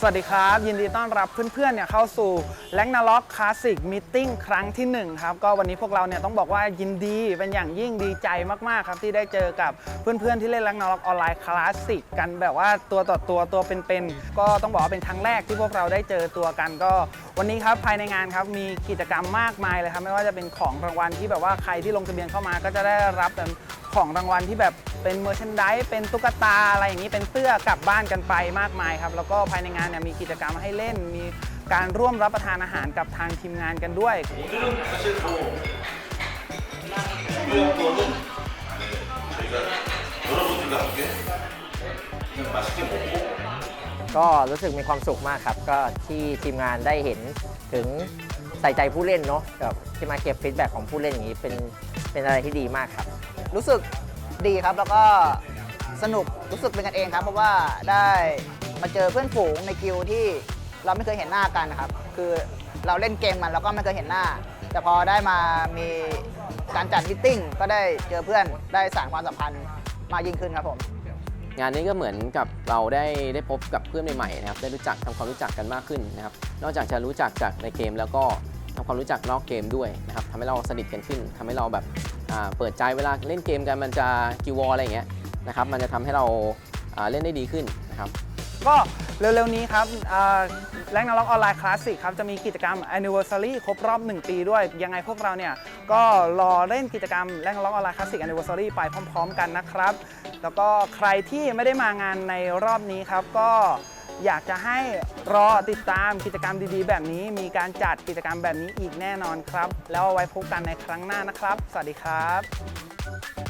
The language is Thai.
สวัสดีครับ ยินดีต้อนรับเพื่อนๆเนี่ยเข้าสู่แลกนาล็อกคลาสสิกมิทติ้งครั้งที่ 1 ครับ ก็วันนี้พวกเราเนี่ยต้องบอกว่ายินดีเป็นอย่างยิ่งดีใจมากๆครับที่ได้เจอกับเพื่อนๆที่เล่นแลกนาล็อกออนไลน์คลาสสิกกันแบบว่าตัวต่อตัวตัวเป็นๆก็ต้องบอกว่าเป็นครั้งแรกที่พวกเราได้เจอตัวกันก็ วันนี้ครับภายในงานครับมีกิจกรรมมากมายเลยครับไม่ว่าจะเป็นของรางวัลที่แบบว่าใครที่ลงทะเบียนเข้ามาก็จะได้รับของรางวัลที่แบบ เป็นเมอร์ชันดายเป็นตุ๊กตาอะไรอย่างนี้เป็นเสื้อกลับบ้านกันไปมากมายครับ แล้วก็ภายในงานเนี่ยมีกิจกรรมให้เล่น มีการร่วมรับประทานอาหารกับทางทีมงานกันด้วยก็รู้สึกมีความสุขมากครับ ก็ที่ทีมงานได้เห็นถึงใส่ใจผู้เล่นเนาะแบบที่มาเก็บฟีดแบ็ของผู้เล่นอย่างนี้เป็นเป็นอะไรที่ดีมากครับ รู้สึก ดีครับ แล้วก็สนุกรู้สึกเป็นกันเองครับ เพราะว่าได้มาเจอเพื่อนฝูงในกิลที่เราไม่เคยเห็นหน้ากันนะครับ คือเราเล่นเกมมันเราก็ไม่เคยเห็นหน้า แต่พอได้มามีการจัดมิทติ้งก็ได้เจอเพื่อนได้สานความสัมพันธ์มากยิ่งขึ้นครับผม งานนี้ก็เหมือนกับเราได้ได้พบกับเพื่อนใหม่ๆนะครับได้รู้จักทำความรู้จักกันมากขึ้นนะครับนอกจากจะรู้จักจากในเกมแล้วก็ ความรู้จักนอกเกมด้วยนะครับทำให้เราสนิทกันขึ้นทำให้เราแบบเปิดใจเวลาเล่นเกมกันมันจะกิวอลอะไรอย่างเงี้ยนะครับมันจะทำให้เราาเล่นได้ดีขึ้นนะครับก็เร็วๆนี้ครับแลกนาล็อกออนไลน์คลาสสิกครับ จะมีกิจกรรม Anniversary ครบรอบ 1 ปีด้วย ยังไงพวกเราเนี่ย ก็รอเล่นกิจกรรมแลกนาล็อกออนไลน์คลาสสิก Anniversary ไปพร้อม ๆ กันนะครับ แล้วก็ใครที่ไม่ได้มางานในรอบนี้ครับก็ อยากจะให้รอติดตามกิจกรรมดีๆ แบบนี้ มีการจัดกิจกรรมแบบนี้อีกแน่นอนครับ แล้วเอาไว้พบกันในครั้งหน้านะครับ สวัสดีครับ